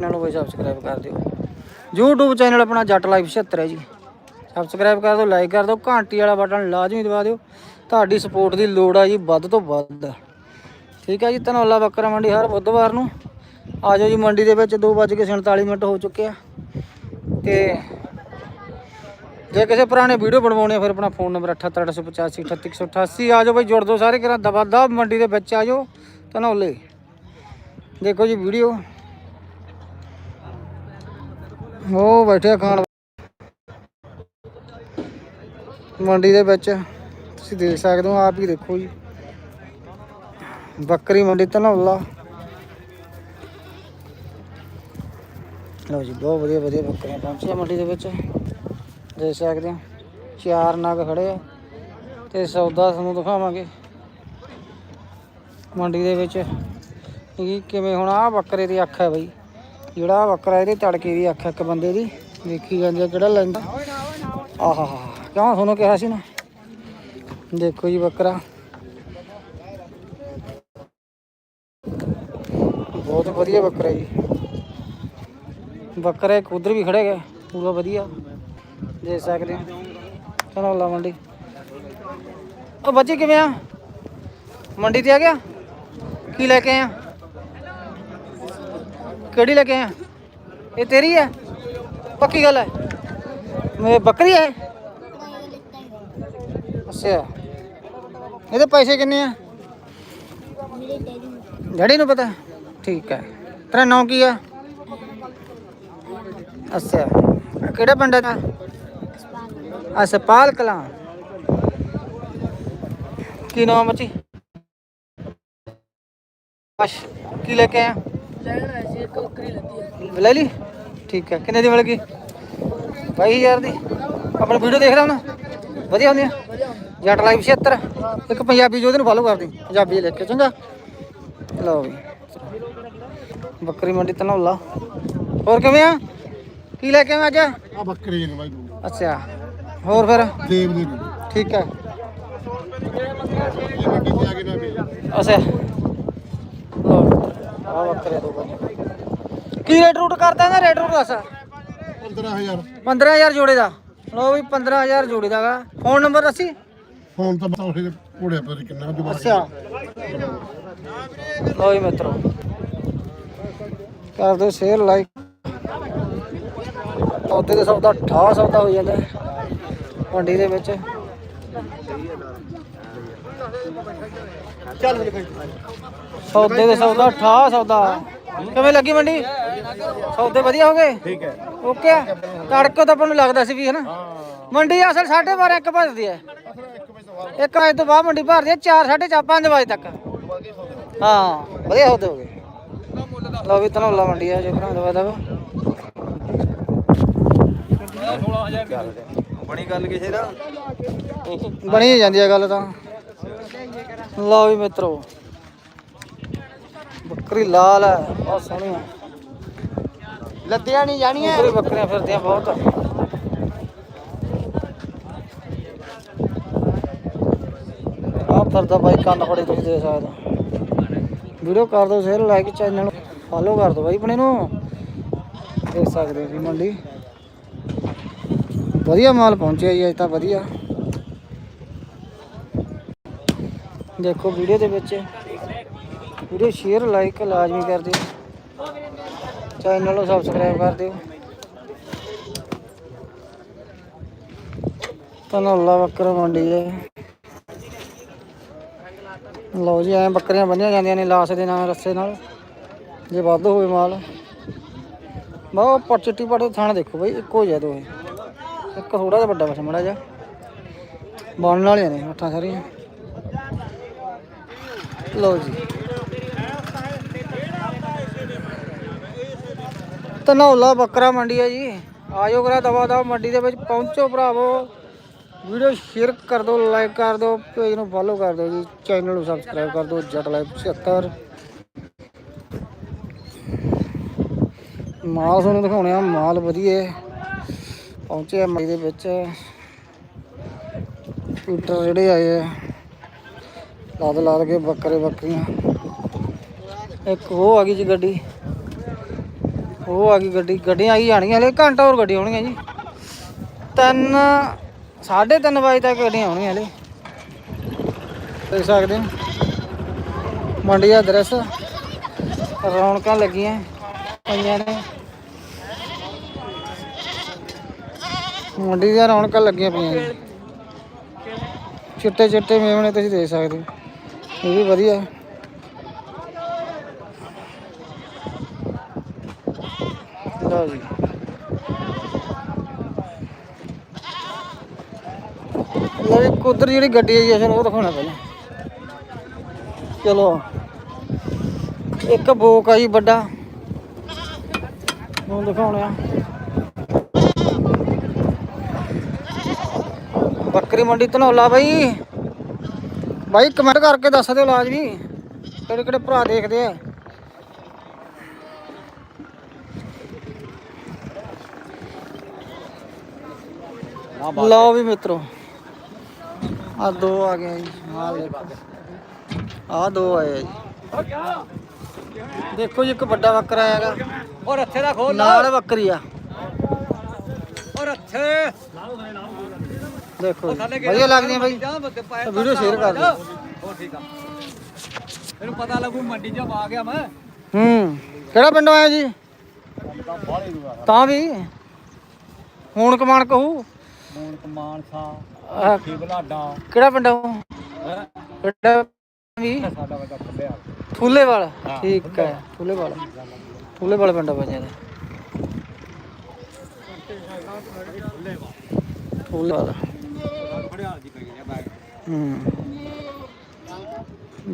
Channel ਨੂੰ subscribe ਕਰ ਦਿਓ। YouTube ਚੈਨਲ ਆਪਣਾ ਜੱਟ ਲਾਈਵ 76 ਹੈ ਜੀ। ਸਬਸਕ੍ਰਾਈਬ ਕਰ ਦਿਓ ਲਾਈਕ ਕਰ ਦਿਓ, ਘੰਟੀ ਵਾਲਾ ਬਟਨ ਲਾਜ਼ਮੀ ਦਬਾ ਦਿਓ। ਤੁਹਾਡੀ ਸਪੋਰਟ ਦੀ ਲੋੜ ਆ ਜੀ, ਵੱਧ ਤੋਂ ਵੱਧ। ਠੀਕ ਹੈ ਜੀ ਧਨੌਲਾ ਬੱਕਰਾ ਮੰਡੀ, ਹਰ ਬੁੱਧਵਾਰ ਨੂੰ। ਆ ਜਾਓ ਜੀ, ਮੰਡੀ ਦੇ ਵਿੱਚ 2:47 ਮਿੰਟ ਹੋ ਚੁੱਕੇ ਆ। ਤੇ ਜੇ ਕਿਸੇ ਪੁਰਾਣੇ ਵੀਡੀਓ ਬਣਵਾਉਣੇ ਆ, ਫਿਰ ਆਪਣਾ ਫੋਨ ਨੰਬਰ 7885 38188 ਆ ਜਾਓ ਬਈ, ਜੁੜ ਦਿਓ ਸਾਰੇ ਕਿਰਾਂ ਦਬਾ ਦਬ ਮੰਡੀ ਦੇ ਵਿੱਚ ਆ ਜਾਓ। ਧਨੌਲੇ ਦੇਖੋ ਜੀ, ਵੀਡੀਓ। ਉਹ ਬੈਠਿਆ ਖਾਣ ਮੰਡੀ ਦੇ ਵਿੱਚ, ਤੁਸੀਂ ਦੇਖ ਸਕਦੇ ਹੋ, ਆਪ ਹੀ ਦੇਖੋ ਜੀ। ਬੱਕਰੀ ਮੰਡੀ ਧਨੌਲਾ ਲਓ ਜੀ, ਬਹੁਤ ਵਧੀਆ ਵਧੀਆ ਬੱਕਰੀਆਂ ਪਹੁੰਚੀਆਂ ਮੰਡੀ ਦੇ ਵਿੱਚ। ਦੇਖ ਸਕਦੇ ਹੋ, ਚਾਰ ਨਗ ਖੜੇ ਆ। ਤੇ ਸੌਦਾ ਤੁਹਾਨੂੰ ਦਿਖਾਵਾਂਗੇ। ਮੰਡੀ ਦੇ ਵਿੱਚ ਇਹ ਕਿਵੇਂ ਹੁਣ ਆ ਬੱਕਰੇ ਦੀ ਅੱਖ ਹੈ ਬਈ। ਜਿਹੜਾ ਆਹ ਬੱਕਰਾ ਇਹਦੇ ਤੜਕੇ ਦੀ ਅੱਖ ਇੱਕ ਬੰਦੇ ਦੀ, ਦੇਖੀ ਜਾਂਦੀ ਆ ਕਿਹੜਾ ਲੈਂਦਾ। ਆਹਾ ਹਾ ਕਿਉਂ ਤੁਹਾਨੂੰ ਕਿਹਾ ਸੀ ਨਾ? ਦੇਖੋ ਜੀ ਬੱਕਰਾ ਬਹੁਤ ਵਧੀਆ ਬੱਕਰਾ ਜੀ। ਬੱਕਰਾ ਇੱਕ ਉਧਰ ਵੀ ਖੜੇ ਗਏ, ਪੂਰਾ ਵਧੀਆ। ਦੇ ਸਕਦੇ ਚਲੋ ਲਾ ਮੰਡੀ। ਉਹ ਬੱਚੇ ਕਿਵੇਂ ਆ? ਮੰਡੀ ਤੇ ਆ ਗਿਆ? ਕੀ ਲੈ ਕੇ ਆਇਆ ਕਿਹੜੀ ਲੈ ਕੇ ਆਇਆ? ਇਹ ਤੇਰੀ ਹੈ? ਪੱਕੀ ਗੱਲ ਹੈ? ਮੇਰੇ ਬੱਕਰੀ ਹੈ ਅੱਛਾ। ਇਹਦੇ ਪੈਸੇ ਕਿੰਨੇ ਆ? ਡੈਡੀ ਨੂੰ ਪਤਾ? ਠੀਕ ਹੈ। ਤੇਰਾ ਨਾਮ ਕੀ ਆ? ਅੱਛਾ। ਕਿਹੜਾ ਪਿੰਡ ਹੈ ਅੱਛਾ, ਪਾਲ ਕਲਾਂ। ਕੀ ਨਾਮ ਬੱਚੀ? ਅਸ਼, ਕੀ ਲੈ ਕੇ ਆਇਆ? ਲੈ ਲਈ? ਠੀਕ ਹੈ। ਕਿੰਨੇ ਦੀ ਮਿਲ ਗਈ 22000 ਦੀ। ਆਪਣੀ ਵੀਡੀਓ ਦੇਖ ਰਹਾ ਹੁਣ। ਵਧੀਆ ਹੁੰਦੀ ਆ। ਜੱਟ ਲਾਈਵ 76 ਇੱਕ ਪੰਜਾਬੀ ਜੋ ਉਹਨੂੰ ਫਾਲੋ ਕਰਦੀ। ਪੰਜਾਬੀ ਲਿਖ ਕੇ ਚੰਗਾ। ਲਓ ਵੀ। ਬੱਕਰੀ ਮੰਡੀ ਧਨੌਲਾ ਹੋਰ ਕਿਵੇਂ ਆ? ਕੀ ਲੈ ਕੇ ਆਇਆ ਅੱਜ? ਆ ਬੱਕਰੀ ਨੇ ਬਾਈ। ਅੱਛਾ। ਹੋਰ ਫਿਰ? ਦੇਵ ਦੀ। ਠੀਕ ਹੈ। ਨਾ ਅੱਛਾ। ਦੋ ਕੀ ਰੇਟ ਰੂਟ ਕਰਦਾ ਇਹਦਾ? ਰੇਟ ਰੂਟ ਦੱਸ। 15000 15000 ਜੋੜੇ ਦਾ। ਲਓ ਵੀ 15000 ਜੋੜੇ ਦਾ ਗਾ। ਫੋਨ ਨੰਬਰ ਦੱਸੀ? ਫੋਨ ਤਾਂ ਬਤਾ ਉਹਦੇ ਘੋੜੇ ਪਰ ਕਿੰਨਾ ਦੁਬਾਰਾ ਅੱਛਾ। ਲਓ ਜੀ ਮਿੱਤਰੋ। ਕਰ ਦਿਓ ਸ਼ੇਅਰ ਲਾਈਕ ਉੱਤੇ ਦੇ ਸੌਦਾ ਠਾ ਸੌਦਾ ਹੋ ਜਾਂਦਾ। ਮੰਡੀ ਦੇ ਵਿੱਚ। ਚੱਲ ਸੌਦੇ ਦੇ ਸੌਦਾ ਠਾ ਸੌਦਾ। ਕਿਵੇਂ ਲੱਗੀ ਮੰਡੀ? ਸੌਦੇ ਵਧੀਆ ਹੋ ਗਏ? ਠੀਕ ਹੈ। ਓਕੇ ਆ। ਤੜਕੇ ਤਾਂ ਆਪਾਂ ਨੂੰ ਲੱਗਦਾ ਸੀ ਵੀ ਹਨਾ? ਮੰਡੀ ਅਸਲ 12:30 ਇੱਕ ਵੱਜਦੀ ਹੈ। ਇੱਕ ਵਜੇ ਤੋਂ ਬਾਅਦ ਮੰਡੀ ਭਰਦੀ ਹੈ 4 4:30 5 ਵਜੇ ਤੱਕ। ਹਾਂ ਵਧੀਆ ਸੌਦੇ ਹੋ ਗਏ। ਲਓ ਵੀ ਧਨੌਲਾ ਮੰਡੀ ਆ ਜੇ ਘਰਾਂ ਦਵਾ ਦਵਾ ਬਣੀ ਗੱਲ ਕਿਸੇ ਦਾ ਬਣੀ ਜਾਂਦੀ ਆ ਗੱਲ ਤਾਂ। ਲਓ ਵੀ ਮਿੱਤਰੋ। ਬੱਕਰੀ ਲਾਲ ਹੈ ਬਹੁਤ ਸੋਹਣੀ ਹੈ। ਲੱਦਿਆ ਨਹੀਂ ਜਾਣੀਆਂ। ਬੱਕਰੀ ਬੱਕਰੀਆਂ ਫਿਰਦੀਆਂ ਬਹੁਤ। ਆ ਫਿਰਦਾ ਬਾਈ ਕੰਨ ਫੜੇ ਤੁਸੀਂ ਦੇ ਸਕਦੇ ਵੀਡੀਓ ਕਰ ਦਿਓ ਸ਼ੇਅਰ ਲਾਈਕ ਚੈਨਲ ਨੂੰ ਫਾਲੋ ਕਰ ਦਿਓ ਬਾਈ ਆਪਣੇ ਨੂੰ। ਦੇਖ ਸਕਦੇ ਹੋ ਜੀ ਮੰਡੀ। ਵਧੀਆ ਮਾਲ ਪਹੁੰਚਿਆ ਜੀ ਅੱਜ ਤਾਂ ਵਧੀਆ। ਦੇਖੋ ਵੀਡੀਓ ਦੇ ਵਿੱਚ। ਵੀਡੀਓ ਸ਼ੇਅਰ ਲਾਈਕ ਲਾਜ਼ਮੀ ਕਰ ਦਿਓ। ਚੈਨਲ ਨੂੰ ਸਬਸਕ੍ਰਾਈਬ ਕਰ ਦਿਓ। ਧਨੌਲਾ ਬੱਕਰਾ ਮੰਡੀ ਹੈ ਲਓ ਜੀ, ਐਂ ਬੱਕਰੀਆਂ ਬੰਨੀਆਂ ਜਾਂਦੀਆਂ ਨੇ ਲਾਸ ਦੇ ਨਾਲ, ਰੱਸੇ ਨਾਲ। ਜੇ ਵੱਧ ਹੋਵੇ ਮਾਲ। ਬਹੁਤ ਪਟ ਚਿੱਟੀ ਪਟ ਥਾਣਾ ਦੇਖੋ ਬਈ, ਇੱਕੋ ਜਿਹਾ ਦੋਏ ਇੱਕ ਥੋੜਾ ਜਿਹਾ ਵੱਡਾ ਬਸ ਮੜਾ ਜਿਹਾ। ਬਣਨ ਵਾਲੀਆਂ ਨੇ ਅੱਠਾਂ ਸਾਰੀਆਂ। ਲਓ ਜੀ। ਧਨੌਲਾ ਬੱਕਰਾ ਮੰਡੀ ਹੈ ਜੀ। ਆਜੋ ਕਰਾ ਦਵਾ ਦਵਾ ਮੰਡੀ ਦੇ ਵਿੱਚ ਪਹੁੰਚੋ ਭਰਾਵੋ। ਵੀਡੀਓ ਸ਼ੇਅਰ ਕਰ ਦਿਓ ਲਾਈਕ ਕਰ ਦਿਓ ਪੇਜ ਨੂੰ ਫੋਲੋ ਕਰ ਦਿਓ ਜੀ। ਚੈਨਲ ਨੂੰ ਸਬਸਕ੍ਰਾਈਬ ਕਰ ਦਿਓ, ਜੱਟ ਲਾਈਵ 76 ਮਾਲ ਤੁਹਾਨੂੰ ਦਿਖਾਉਣੇ ਆ, ਮਾਲ ਵਧੀਆ। ਪਹੁੰਚੇ ਆ ਮੰਡੀ ਦੇ ਵਿੱਚ। ਸਕੂਟਰ ਜਿਹੜੇ ਆਏ ਆ ਲਾਦ ਲਾਦ ਕੇ ਬੱਕਰੇ ਬੱਕਰੀਆਂ ਇੱਕ ਉਹ ਆ ਗਈ ਜੀ ਗੱਡੀ। ਉਹ ਆ ਗਈ ਗੱਡੀ, ਗੱਡੀਆਂ ਆਈ ਜਾਣਗੀਆਂ, ਹਲੇ ਘੰਟਾ ਹੋਰ ਗੱਡੀ ਆਉਣਗੀਆਂ ਜੀ। ਤਿੰਨ, ਸਾਢੇ ਤਿੰਨ ਵਜੇ ਤੱਕ ਗੱਡੀਆਂ ਆਉਣਗੀਆਂ ਹਲੇ। ਦੇਖ ਸਕਦੇ ਹੋ। ਮੰਡੀ ਦਾ ਦ੍ਰਿਸ਼, ਰੌਣਕਾਂ ਲੱਗੀਆਂ ਪਈਆਂ ਨੇ। ਮੰਡੀ ਦੀਆਂ ਰੌਣਕਾਂ ਲੱਗੀਆਂ ਪਈਆਂ ਜੀ ਚਿੱਟੇ ਚਿੱਟੇ ਮੇਵਣੇ ਤੁਸੀਂ ਦੇਖ ਸਕਦੇ ਹੋ। ਇਹ ਵੀ ਵਧੀਆ ਹੈ। ਲਓ ਜੀ ਲਓ ਜੀ ਕੁਦਰ ਜਿਹੜੀ ਗੱਡੀ ਆਈ ਹੈ ਉਹ ਦਿਖਾਉਣਾ ਪਹਿਲਾਂ। ਚਲੋ। ਇੱਕ ਬੋਕ ਆ ਜੀ ਵੱਡਾ। ਉਹ ਦਿਖਾਉਣਾ ਬੱਕਰੀ ਮੰਡੀ ਧਨੋਲਾ ਬਾਈ। ਬਾਈ ਕਮੈਂਟ ਕਰਕੇ ਦੱਸ ਦਿਓ ਲਾਜ਼ਮੀ ਕਿਹੜੇ ਕਿਹੜੇ ਭਰਾ ਦੇਖਦੇ ਆ। ਲਓ ਵੀ ਮਿੱਤਰੋ। ਆ ਦੋ ਆ ਗਏ ਜੀ ਆ ਦੇਖੋ ਆ ਦੋ ਆਏ ਆ ਜੀ। ਦੇਖੋ ਜੀ ਇੱਕ ਵੱਡਾ ਬੱਕਰਾ ਆਏਗਾ ਔਰ ਅੱਥੇ ਦਾ ਖੋਲ ਨਾਲ ਬੱਕਰੀ ਆ। ਔਰ ਅੱਥੇ ਦੇਖੋ ਜੀ ਵਧੀਆ ਬਾਈ। ਜਾਂ ਬੱਤੇ ਪਾਏ ਵੀਡੀਓ ਸ਼ੇਅਰ ਕਰ ਦਿਓ। ਹੋ ਠੀਕ ਆ। ਇਹਨੂੰ ਪਤਾ ਲੱਗੂ ਮੰਡੀ 'ਚ ਆ ਗਿਆ ਮੈਂ। ਹੂੰ। ਕਿਹੜਾ ਪਿੰਡੋਂ ਆਇਆ ਜੀ? ਤਾਂ ਵੀ। ਹੁਣ ਕਮਾਨ ਕਹੂ। ਮੂਨ ਕਮਾਨ ਸਾ। ਆਹ, ਕੀ ਬਲਾਡਾ ਕਿਹੜਾ ਪਿੰਡ ਆ ਉਹ? ਕਿਹੜਾ ਵੀ? ਸਾਡਾ ਫੂਲੇਵਾਲ। ਠੀਕ ਹੈ ਫੂਲੇਵਾਲ। ਫੂਲੇਵਾਲ। ਪਿੰਡ ਆ ਪੰਜਾਂ ਦਾ ਫੂਲੇਵਾਲ। ਖੜਿਆ ਜੀ ਪਈ ਗਿਆ ਬਾਈ ਹੂੰ।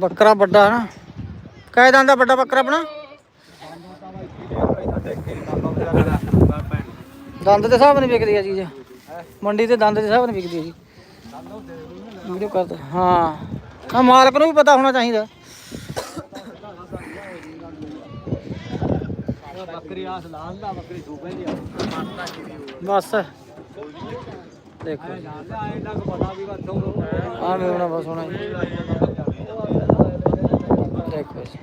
ਬੱਕਰਾ ਵੱਡਾ ਨਾ। ਕਾਇ ਦਾ ਵੱਡਾ ਬੱਕਰਾ ਆਪਣਾ? ਦੰਦ ਦੇ ਹਿਸਾਬ ਨਾਲ ਵਿਕਦੀ ਆ ਚੀਜ਼। ਮੰਡੀ ਤੇ ਦੰਦ ਦੇ ਹਿਸਾਬ ਨਾਲ ਵਿਕਦੀ ਆ ਜੀ ਵੀਡੀਓ ਕਰਦਾ ਹਾਂ ਹਾਂ ਮਾਲਕ ਨੂੰ ਵੀ ਪਤਾ ਹੋਣਾ ਚਾਹੀਦਾ ਬੱਕਰੀ ਆਸ ਲਾਲ ਦਾ ਬੱਕਰੀ ਸੂਪੇ ਦੀ ਬਸ ਦੇਖੋ ਜਾਂਦਾ ਐ ਲੱਗ ਪਤਾ ਵੀ ਵੱਥੋਂ ਆ ਮੇਵਣਾ ਬਸ ਹੋਣਾ ਜੀ ਦੇਖੋ ਜੀ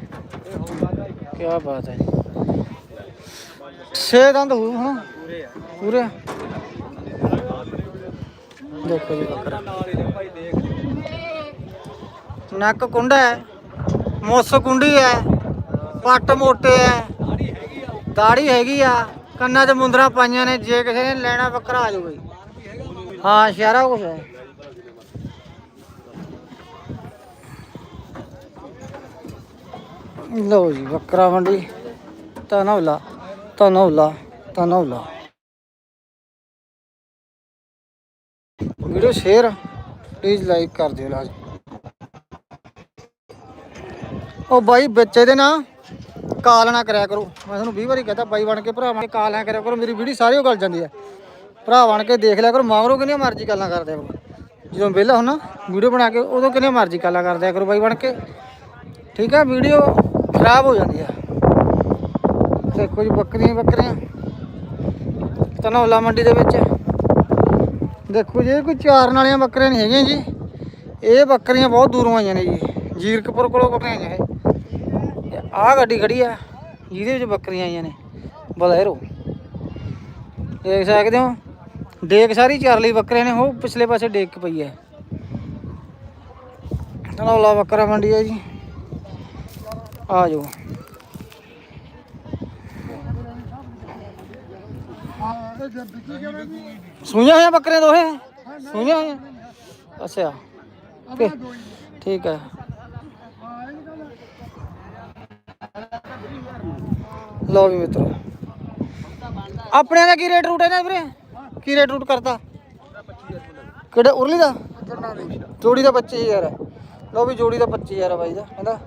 ਕੀ ਬਾਤ ਹੈ ਜੀ ਛੇ ਦੰਦ ਹੋ ਹਾਂ ਪੂਰੇ ਆ। ਦੇਖੋ ਜੀ। ਬੱਕਰਾ ਨੱਕ ਕੁੰਡਾ ਹੈ ਮੁੱਸ ਕੁੰਡੀ ਹੈ ਪੱਟ ਮੋਟੇ ਹੈ। ਦਾੜੀ ਹੈਗੀ ਆ ਕੰਨਾਂ 'ਚ ਮੁੰਦਰਾਂ ਪਾਈਆਂ ਨੇ ਜੇ ਕਿਸੇ ਨੇ ਲੈਣਾ ਬੱਕਰਾ ਆ ਜਾਊਗਾ ਜੀ ਹਾਂ ਸਾਰਾ ਕੁਝ ਹੈ। ਲਓ ਜੀ ਬੱਕਰਾ ਮੰਡੀ Tanola Tanola Tanola video share please like ਕਰ ਦਿਓ ਲਾਜ। ਉਹ ਬਾਈ ਬੱਚੇ ਦੇ ਨਾ ਕਾਲ ਨਾ ਕਰਿਆ ਕਰੋ। ਮੈਂ ਤੁਹਾਨੂੰ 20 ਵਾਰੀ ਕਹਤਾ, ਬਾਈ ਬਣ ਕੇ ਭਰਾ ਬਣ ਕੇ ਕਾਲ ਨਾ ਕਰਿਆ ਕਰੋ, ਮੇਰੀ ਵੀਡੀਓ ਸਾਰੀ ਉਹ ਗਲ ਜਾਂਦੀ ਹੈ। ਭਰਾ ਬਣ ਕੇ ਦੇਖ ਲਿਆ ਕਰੋ, ਮਗਰੋਂ ਕਿੰਨੀਆਂ ਮਰਜ਼ੀ ਗੱਲਾਂ ਕਰਦੇ ਕਰੋ। ਜਦੋਂ ਵਿਹਲਾ ਹੁੰਨਾ ਵੀਡੀਓ ਬਣਾ ਕੇ ਉਦੋਂ ਕਿੰਨੀਆਂ ਮਰਜ਼ੀ ਗੱਲਾਂ ਕਰਦੇ ਕਰੋ ਬਾਈ ਬਣ ਕੇ। ਠੀਕ ਹੈ, ਵੀਡੀਓ ਖਰਾਬ ਹੋ ਜਾਂਦੀ ਹੈ। ਦੇਖੋ ਜੀ, ਬੱਕਰੀਆਂ ਹੀ ਬੱਕਰੀਆਂ। ਧਨੌਲਾ ਮੰਡੀ ਦੇ ਵਿੱਚ। ਦੇਖੋ ਜੀ, ਇਹ ਕੋਈ ਚਾਰਨ ਵਾਲੀਆਂ ਬੱਕਰੀਆਂ ਨਹੀਂ ਹੈਗੀਆਂ ਜੀ। ਇਹ ਬੱਕਰੀਆਂ ਬਹੁਤ ਦੂਰੋਂ ਆਈਆਂ ਨੇ ਜੀ। ਜੀਰਕਪੁਰ ਕੋਲੋਂ ਬੱਕਰੀਆਂ ਆਈਆਂ ਇਹ। ਆਹ ਗੱਡੀ ਖੜੀ ਆ, ਜਿਹਦੇ ਵਿੱਚ ਬੱਕਰੀਆਂ ਆਈਆਂ ਨੇ। ਬਲੈਰੋ ਦੇਖ ਸਕਦੇ ਹੋ, ਡੇਕ ਸਾਰੀ ਚਾਰ ਲਈ ਬੱਕਰੇ ਨੇ, ਉਹ ਪਿਛਲੇ ਪਾਸੇ ਡੇਕ ਪਈ ਹੈ ਧਨੌਲਾ ਬੱਕਰਾ ਮੰਡੀ ਹੈ ਜੀ। ਆ ਜਾਓ। ਸੂਈਆਂ ਹੋਈਆਂ ਬੱਕਰੇ ਦੋਹੇ? ਸੂਈਆਂ ਹੋਈਆਂ? ਅੱਛਾ। ਤੇ- ਠੀਕ ਹੈ। ਲਓ ਵੀ ਮਿੱਤਰੋ। ਆਪਣੇ ਦਾ ਕੀ ਰੇਟ ਰੂਟ ਹੈ ਨਾ ਵੀਰੇ? ਕੀ ਰੇਟ ਰੂਟ ਕਰਤਾ? ਕਿਹੜੇ ਉਰਲੀ ਦਾ? ਜੋੜੀ ਦਾ 25000 ਹੈ। ਲਓ ਵੀ ਜੋੜੀ ਦਾ 25000 ਹੈ ਬਾਈ ਦਾ ਕਹਿੰਦਾ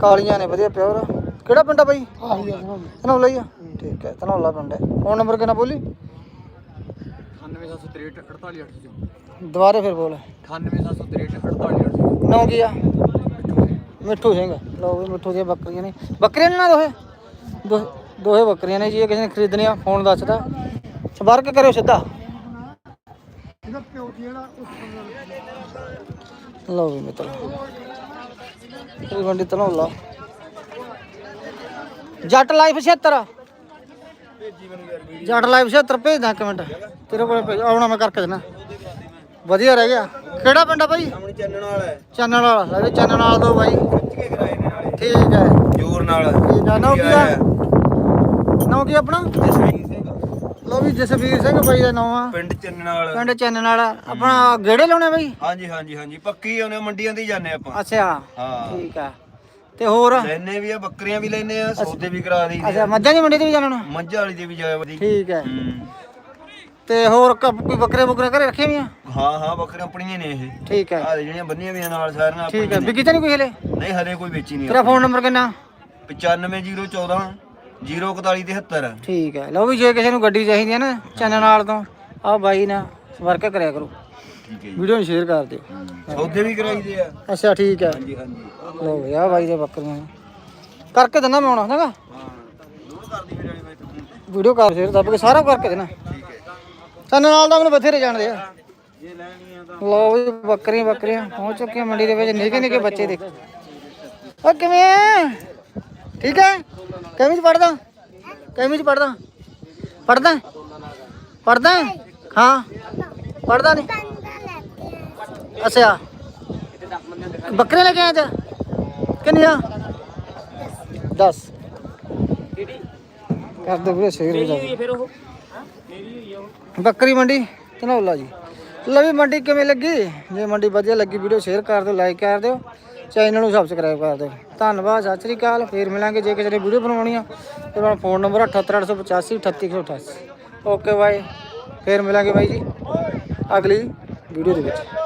ਕਾਲੀਆਂ ਨੇ ਵਧੀਆ ਪਿਓਰ। ਕਿਹੜਾ ਪਿੰਡ ਆ ਬਾਈ? ਹੀ ਆ ਠੀਕ ਹੈ ਧਨੌਲਾ ਪਿੰਡ ਹੈ। ਫੋਨ ਨੰਬਰ ਕਿੰਨਾ ਬੋਲੀ? 98763 488 ਦੁਬਾਰੇ ਫਿਰ ਬੋਲ। 98763 488 ਨੌ ਕੀ ਆ? ਮਿੱਠੂ ਸਿੰਘ। ਲਓ ਵੀ ਮਿੱਠੂ ਦੀਆਂ ਬੱਕਰੀਆਂ ਨੇ। ਬੱਕਰੀਆਂ ਨੇ ਨਾ ਦੋਹੇ? ਦੋਹੇ ਬੱਕਰੀਆਂ ਨੇ ਜੀ ਇਹ ਕਿਸੇ ਨੇ ਖਰੀਦਣੀਆਂ ਫੋਨ ਦੱਸਦਾ। ਸੰਪਰਕ ਕਰਿਓ ਸਿੱਧਾ। ਲਓ ਵੀ ਮਿੱਤਰ। ਇਹ ਮੰਡੀ ਧਨੌਲਾ ਜੱਟ ਲਾਈਫ 76 ਜੱਟ ਲਾਈਵ 76 ਭੇਜਦਾ ਇੱਕ ਮਿੰਟ। ਤੇਰੇ ਕੋਲ ਭੇਜ ਆਉਣਾ ਮੈਂ ਕਰਕੇ ਦੇਣਾ। ਵਧੀਆ ਰਹਿ ਗਿਆ। ਕਿਹੜਾ ਪਿੰਡ ਆ ਆਪਣੀ ਚੰਨਣ ਵਾਲਾ ਹੈ। ਚੰਨਣ ਵਾਲਾ। ਲੈ ਵੀ ਚੰਨਣ ਵਾਲਾ ਤੋਂ ਬਾਈ। ਕੇ ਕਰਾਏ ਨੇ ਨਾਲੇ। ਠੀਕ ਹੈ। ਜੋਰ ਨਾਲ। ਠੀਕ ਆ ਕੀ ਆ ਨਾਮ ਕੀ ਆਪਣਾ? ਜਸਵੀਰ ਸਿੰਘ। ਲੋ ਵੀ ਜਸਵੀਰ ਸਿੰਘ ਬਾਈ ਦਾ ਨਾਮ ਆ। ਪਿੰਡ ਚੰਨਣ ਵਾਲਾ ਪਿੰਡ ਚੰਨਣ ਵਾਲਾ ਆਪਣਾ ਗੇੜੇ ਲਾਉਣੇ ਬਾਈ? ਹਾਂਜੀ ਹਾਂਜੀ ਹਾਂਜੀ। ਪੱਕੀ ਆਉਨੇ ਮੰਡੀਆਂ ਦੀ ਜਾਂਦੇ ਆਪਾਂ। ਅੱਛਾ। ਹਾਂ। ਠੀਕ ਆ ਤੇ ਹੋਰ? ਲੈਨੇ ਵੀ ਆ ਬੱਕਰੀਆਂ ਵੀ ਲੈਨੇ ਆ ਸੌਦੇ ਵੀ ਕਰਾ ਦੀ ਅੱਛਾ ਮੱਝਾਂ ਦੀ ਮੰਡੀ ਤੇ ਵੀ ਜਾਣਾ ਮੱਝਾਂ ਵਾਲੀ ਦੇ ਵੀ ਜਾਇਆ ਵਧੀ ਠੀਕ ਹੈ। ਤੇ ਹੋਰ ਕ- ਕੋਈ ਬੱਕਰੇ ਬੁਕਰੇ ਘਰੇ ਰੱਖੇ ਵੀ ਆ ਹਾਂ ਹਾਂ ਬੱਕਰੀਆਂ ਆਪਣੀਆਂ ਨੇ ਇਹ। ਠੀਕ ਹੈ। ਆ ਜਿਹੜੀਆਂ ਬੰਨੀਆਂ ਵੀ ਨਾਲ ਸਾਰੀਆਂ ਠੀਕ ਹੈ। ਆਪਣੀਆਂ ਨੇ। ਵਿਕੀ ਤਾਂ ਨਹੀਂ ਕੋਈ ਹਲੇ? ਨਹੀਂ ਹਲੇ ਕੋਈ ਵੇਚੀ ਨਹੀਂ ਤੇਰਾ ਫੋਨ ਨੰਬਰ ਕਿੰਨਾ? 95014 04173 ਠੀਕ ਹੈ। ਲਓ ਵੀ ਜੇ ਕਿਸੇ ਨੂੰ ਗੱਡੀ ਚਾਹੀਦੀ ਹੈ ਨਾ ਚੰਨ ਨਾਲ ਤੋਂ ਆ ਬਾਈ ਨਾਲ ਸੰਪਰਕ ਕਰਿਆ ਕਰੋ। ਠੀਕ ਹੈ ਵੀਡੀਓ ਨੂੰ ਸ਼ੇਅਰ ਕਰ ਦਿਓ। ਸੌਦੇ ਵੀ ਕਰਾਈਦੇ ਆ। ਅੱਛਾ ਠੀਕ ਹੈ। ਹਾਂਜੀ ਹਾਂਜੀ। ਲਓ ਵੀ ਆ ਬਾਈ ਦੇ ਬੱਕਰੀਆਂ ਨੇ। ਕਰਕੇ ਦਿੰਦਾ ਮੈਂ ਹੁਣ ਹੈਗਾ ਹਾਂ ਦੂਰ ਕਰਦੀ ਮੇਰੇ ਵਾਲੀ ਬਾਈ ਵੀਡੀਓ ਕਰ ਸ਼ੇਅਰ ਦੱਬ ਕੇ ਸਾਰਾ ਕਰਕੇ ਦੇਣਾ। ਠੀਕ ਹੈ ਚੰਨ ਨਾਲ ਦਾ ਮੈਨੂੰ ਬਥੇਰੇ ਜਾਣਦੇ ਆ। ਜੇ ਲੈਣੀਆਂ ਤਾਂ ਲਓ ਵੀ ਬੱਕਰੀਆਂ ਬੱਕਰੀਆਂ। ਪਹੁੰਚ ਚੁੱਕੀਆਂ ਮੰਡੀ ਦੇ ਵਿੱਚ ਨਿੱਕੇ ਨਿੱਕੇ ਬੱਚੇ ਦੇਖ। ਓ ਕਿਵੇਂ? ਠੀਕ ਹੈ? ਕਿਵੇਂ ਚ ਪੜਦਾ ਕਿਵੇਂ ਚ ਪੜਦਾ ਪੜਦਾ ਪੜਦਾ ਹਾਂ। ਪੜਦਾ ਨਹੀਂ ਅੱਛਾ। ਬੱਕਰੇ ਲੈ ਕੇ ਆਇਆ ਤਾ? ਕਿੰਨੇ ਆ 10 ਕਰ ਦੋ ਵੀਰੇ ਸ਼ੇਰ ਹੋ ਜਾ ਫਿਰ ਉਹ। ਬੱਕਰੀ ਮੰਡੀ? ਧਨੌਲਾ ਜੀ। ਲਵੀ ਮੰਡੀ ਕਿਵੇਂ ਲੱਗੀ? ਜੇ ਮੰਡੀ ਵਧੀਆ ਲੱਗੀ ਵੀਡੀਓ ਸ਼ੇਅਰ ਕਰ ਦਿਓ ਲਾਈਕ ਕਰ ਦਿਓ ਚੈਨਲ ਨੂੰ ਸਬਸਕ੍ਰਾਈਬ ਕਰ ਦਿਓ। ਧੰਨਵਾਦ ਸਤਿ ਸ੍ਰੀ ਅਕਾਲ। ਫੇਰ ਮਿਲਾਂਗੇ ਜੇ ਕਿਸੇ ਨੇ ਵੀਡੀਓ ਬਣਾਉਣੀ ਆ ਤੇ ਮੇਰਾ ਫੋਨ ਨੰਬਰ 78885 38188 ਓਕੇ ਬਾਈ ਫੇਰ ਮਿਲਾਂਗੇ ਬਾਈ ਜੀ ਅਗਲੀ ਵੀਡੀਓ ਦੇ ਵਿੱਚ।